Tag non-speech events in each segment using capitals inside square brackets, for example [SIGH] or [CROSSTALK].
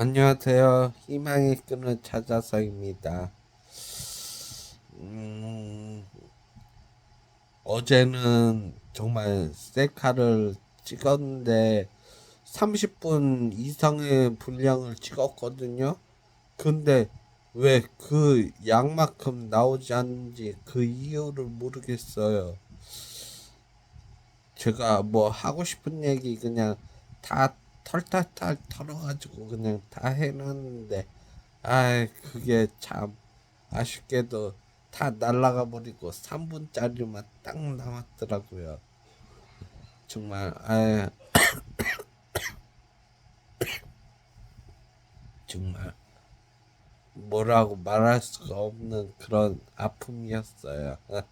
안녕하세요. 희망의 끈을 찾아서입니다. 음, 어제는 정말 셀카를 찍었는데 30분 이상의 분량을 찍었거든요. 근데 왜 그 양만큼 나오지 않는지 그 이유를 모르겠어요. 제가 뭐 하고 싶은 얘기 그냥 다 털털털 털어가지고 그냥 다 해놨는데 아 그게 참 아쉽게도 다 날라가 버리고 3분짜리만 딱 남았더라고요. 정말 아 [COUGHS] 정말 뭐라고 말할 수가 없는 그런 아픔이었어요. [LAUGHS]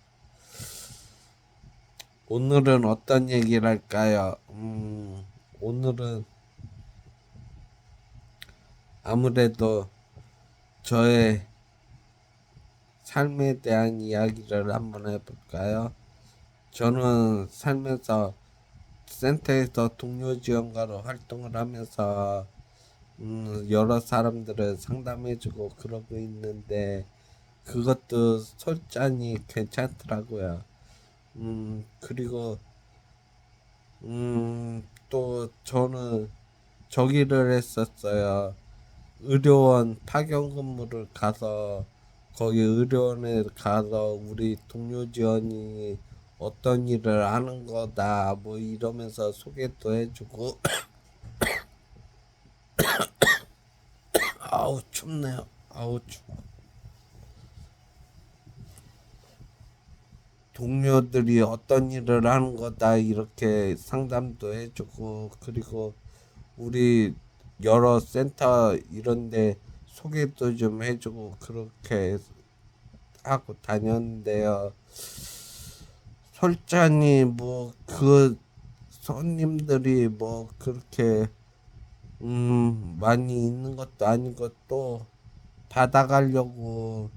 오늘은 어떤 얘기를 할까요? 음, 오늘은 아무래도 저의 삶에 대한 이야기를 한번 해볼까요? 저는 살면서 센터에서 동료 지원가로 활동을 하면서 음, 여러 사람들을 상담해주고 그러고 있는데 그것도 솔직히 괜찮더라고요. 음, 그리고 음, 또 저는 저기를 했었어요. 의료원 파견 근무를 가서 거기 의료원에 가서 우리 동료 지원이 어떤 일을 하는 거다 뭐 이러면서 소개도 해주고. [COUGHS] 아우 춥네요. 아우 추워 동료들이 어떤 일을 하는 거다 이렇게 상담도 해주고 그리고 우리 여러 센터 이런데 소개도 좀 해주고 그렇게 하고 다녔는데요. 솔직히 뭐 그 손님들이 뭐 그렇게 음 많이 있는 것도 아니고 또 받아가려고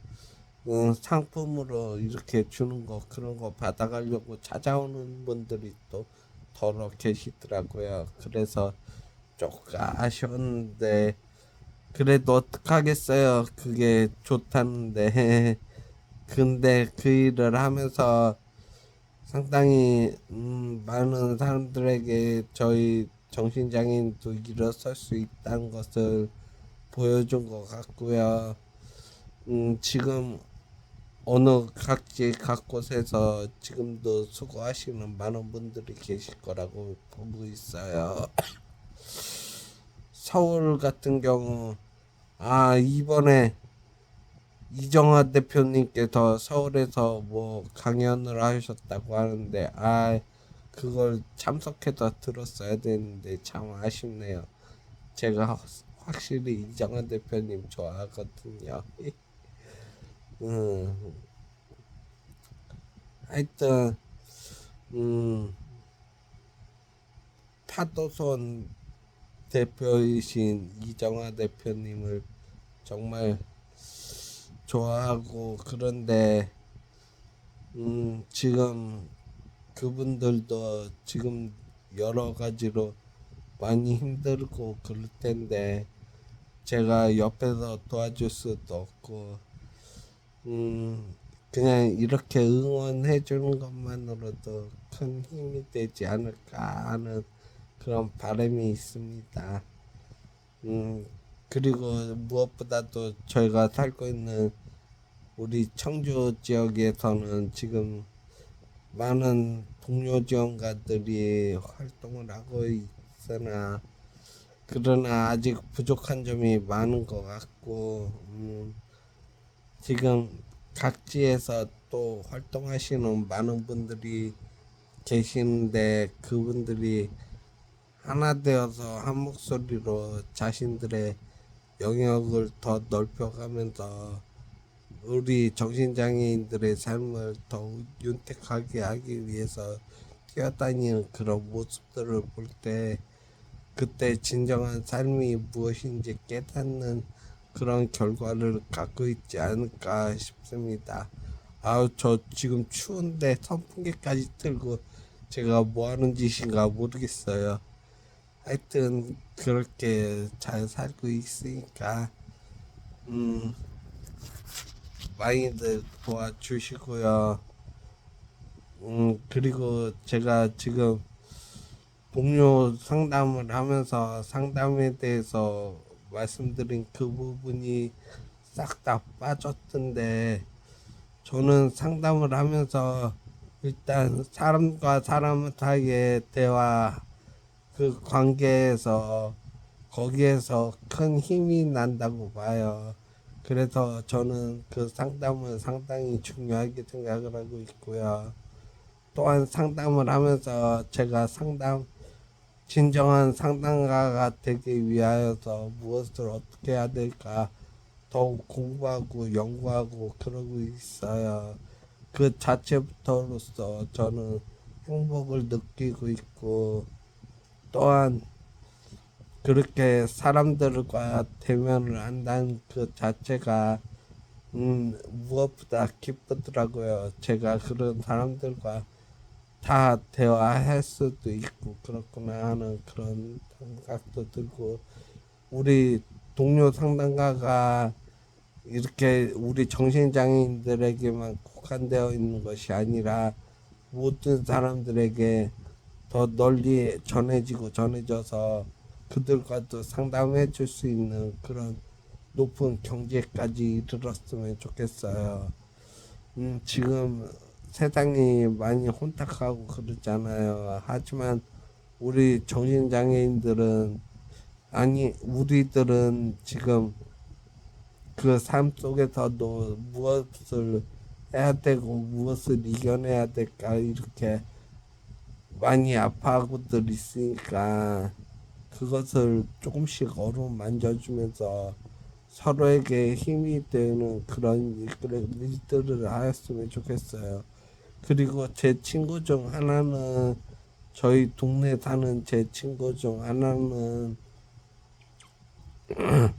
음, 상품으로 이렇게 주는 거 그런 거 받아가려고 찾아오는 분들이 또 더러 계시더라고요. 그래서 조금 아쉬웠는데 그래도 어떡하겠어요. 그게 좋다는데 [LAUGHS] 근데 그 일을 하면서 상당히 음, 많은 사람들에게 저희 정신장애인도 일어설 수 있다는 것을 보여준 것 같고요. 음, 지금 어느 각지 각 곳에서 지금도 수고하시는 많은 분들이 계실 거라고 보고 있어요. [COUGHS] 서울 같은 경우 아 이번에 이정화 대표님께서 서울에서 뭐 강연을 하셨다고 하는데 아 그걸 참석해서 들었어야 되는데 참 아쉽네요. 제가 확실히 이정화 대표님 좋아하거든요. [LAUGHS] 음, 하여튼 음, 파도손 대표이신 이정화 대표님을 정말 좋아하고 그런데 음, 지금 그분들도 지금 여러 가지로 많이 힘들고 그럴 텐데 제가 옆에서 도와줄 수도 없고 음, 그냥 이렇게 응원해 주는 것만으로도 큰 힘이 되지 않을까 하는 그런 바람이 있습니다. 음, 그리고 무엇보다도 저희가 살고 있는 우리 청주 지역에서는 지금 많은 동료 지원가들이 활동을 하고 있으나 그러나 아직 부족한 점이 많은 것 같고 음, 지금 각지에서 또 활동하시는 많은 분들이 계시는데 그분들이 하나 되어서 한 목소리로 자신들의 영역을 더 넓혀가면서 우리 정신장애인들의 삶을 더욱 윤택하게 하기 위해서 뛰어다니는 그런 모습들을 볼 때 그때 진정한 삶이 무엇인지 깨닫는 그런 결과를 갖고 있지 않을까 싶습니다. 아우 저 지금 추운데 선풍기까지 틀고 제가 뭐 하는 짓인가 모르겠어요. 하여튼 그렇게 잘 살고 있으니까 음 많이들 도와주시고요. 음 그리고 제가 지금 동료 상담을 하면서 상담에 대해서 말씀드린 그 부분이 싹 다 빠졌던데 저는 상담을 하면서 일단 사람과 사람 사이의 대화 그 관계에서 거기에서 큰 힘이 난다고 봐요. 그래서 저는 그 상담을 상당히 중요하게 생각을 하고 있고요. 또한 상담을 하면서 제가 상담 진정한 상담가가 되기 위하여서 무엇을 어떻게 해야 될까 더욱 공부하고 연구하고 그러고 있어요. 그 자체부터로서 저는 행복을 느끼고 있고 또한 그렇게 사람들과 대면을 한다는 그 자체가 음, 무엇보다 기쁘더라고요. 제가 그런 사람들과 다 대화할 수도 있고 그렇구나 하는 그런 생각도 들고 우리 동료 상담가가 이렇게 우리 정신장애인들에게만 국한되어 있는 것이 아니라 모든 사람들에게 더 널리 전해지고 전해져서 그들과도 상담해 줄 수 있는 그런 높은 경제까지 이르렀으면 좋겠어요. 음, 지금 세상이 많이 혼탁하고 그러잖아요. 하지만 우리 정신장애인들은 아니 우리들은 지금 그 삶 속에서도 무엇을 해야 되고 무엇을 이겨내야 될까 이렇게 많이 아파하고 들 있으니까 그것을 조금씩 어루 만져주면서 서로에게 힘이 되는 그런 일들을 하였으면 좋겠어요. 그리고 제 친구 중 하나는 저희 동네 사는 제 친구 중 하나는 [CLEARS THROAT]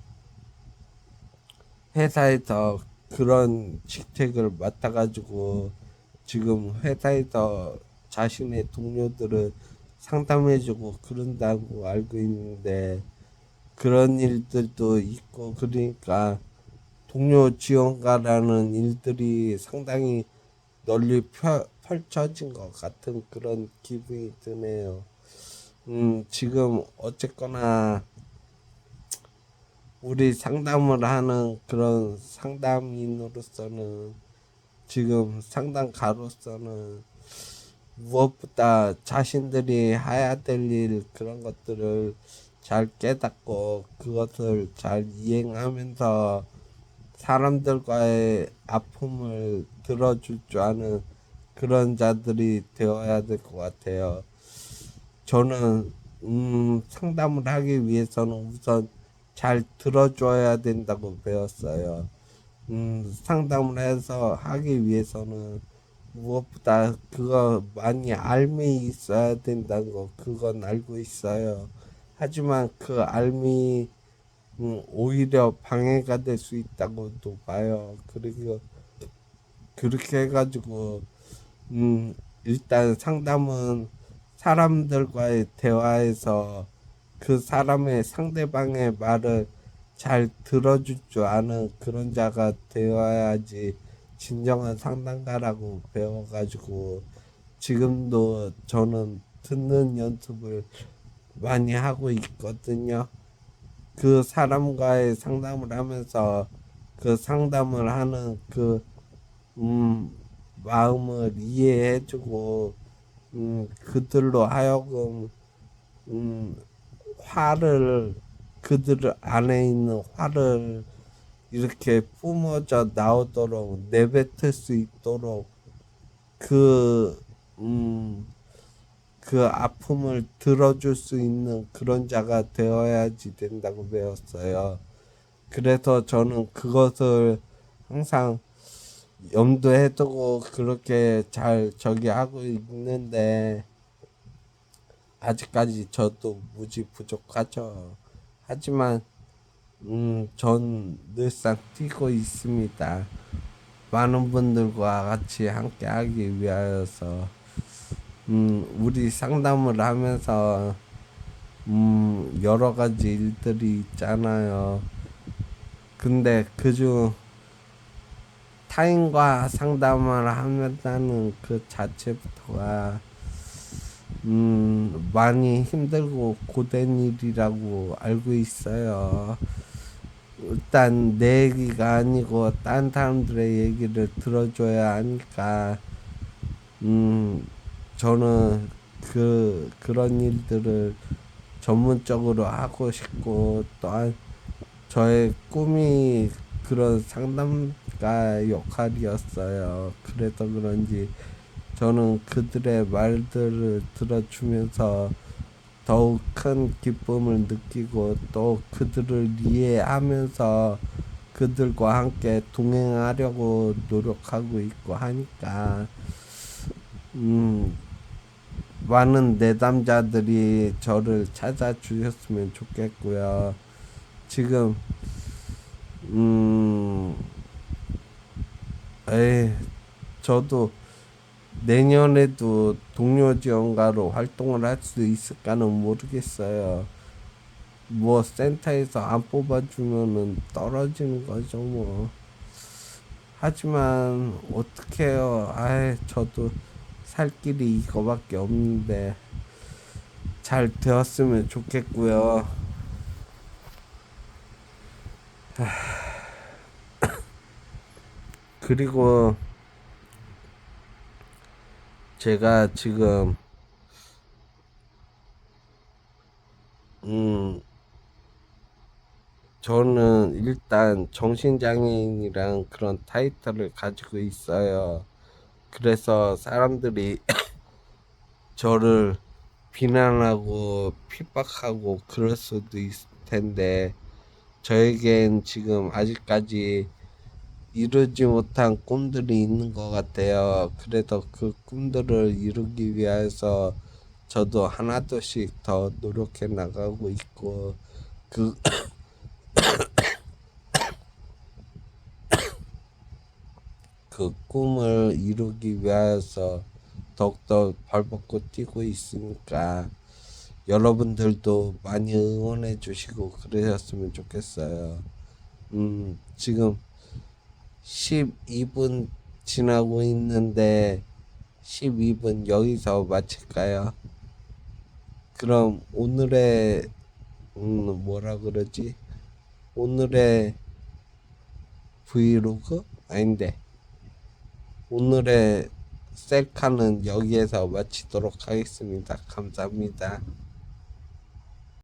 회사에서 그런 직책을 맡아가지고 지금 회사에서 자신의 동료들을 상담해주고 그런다고 알고 있는데 그런 일들도 있고 그러니까 동료 지원가라는 일들이 상당히 널리 펴, 펼쳐진 것 같은 그런 기분이 드네요. 음, 지금 어쨌거나 우리 상담을 하는 그런 상담인으로서는 지금 상담가로서는 무엇보다 자신들이 해야 될 일 그런 것들을 잘 깨닫고 그것을 잘 이행하면서 사람들과의 아픔을 들어줄 줄 아는 그런 자들이 되어야 될 것 같아요. 저는 음, 상담을 하기 위해서는 우선 잘 들어줘야 된다고 배웠어요. 음, 상담을 해서 하기 위해서는 무엇보다 그거 많이 알미 있어야 된다는 거 그건 알고 있어요. 하지만 그 알미 음, 오히려 방해가 될 수 있다고도 봐요. 그리고 그렇게 해가지고 음, 일단 상담은 사람들과의 대화에서 그 사람의 상대방의 말을 잘 들어줄 줄 아는 그런 자가 되어야지 진정한 상담가라고 배워가지고 지금도 저는 듣는 연습을 많이 하고 있거든요. 그 사람과의 상담을 하면서 그 상담을 하는 그, 음, 마음을 이해해주고, 음, 그들로 하여금, 음, 화를, 그들 안에 있는 화를 이렇게 뿜어져 나오도록 내뱉을 수 있도록 그, 음, 그 아픔을 들어줄 수 있는 그런 자가 되어야지 된다고 배웠어요. 그래서 저는 그것을 항상 염두에 두고 그렇게 잘 저기 하고 있는데 아직까지 저도 무지 부족하죠. 하지만 음, 전 늘상 뛰고 있습니다. 많은 분들과 같이 함께 하기 위하여서 음, 우리 상담을 하면서 음, 여러 가지 일들이 있잖아요. 근데 그중 타인과 상담을 하면다는 그 자체부터가 음, 많이 힘들고 고된 일이라고 알고 있어요. 일단 내 얘기가 아니고 딴 사람들의 얘기를 들어줘야 하니까 음 저는 그 그런 일들을 전문적으로 하고 싶고 또한 저의 꿈이 그런 상담가 역할이었어요. 그래서 그런지 저는 그들의 말들을 들어주면서 더욱 큰 기쁨을 느끼고 또 그들을 이해하면서 그들과 함께 동행하려고 노력하고 있고 하니까 음 많은 내담자들이 저를 찾아주셨으면 좋겠고요. 지금 음 에이 저도 내년에도 동료 지원가로 활동을 할 수 있을까는 모르겠어요. 뭐 센터에서 안 뽑아주면은 떨어지는 거죠 뭐. 하지만 어떡해요. 아이 저도 살 길이 이거밖에 없는데 잘 되었으면 좋겠고요. [COUGHS] 그리고 제가 지금 음 저는 일단 정신장애인이랑 그런 타이틀을 가지고 있어요. 그래서 사람들이 [COUGHS] 저를 비난하고 핍박하고 그럴 수도 있을 텐데 저에겐 지금 아직까지 이루지 못한 꿈들이 있는 것 같아요. 그래서 그 꿈들을 이루기 위해서 저도 하나둘씩 더 노력해 나가고 있고 그 [COUGHS] 그 꿈을 이루기 위해서 더욱더 발벗고 뛰고 있으니까 여러분들도 많이 응원해 주시고 그러셨으면 좋겠어요. 음, 지금 12분 지나고 있는데 12분 여기서 마칠까요? 그럼 오늘의 음, 뭐라 그러지? 오늘의 브이로그? 아닌데 오늘의 셀카는 여기에서 마치도록 하겠습니다. 감사합니다.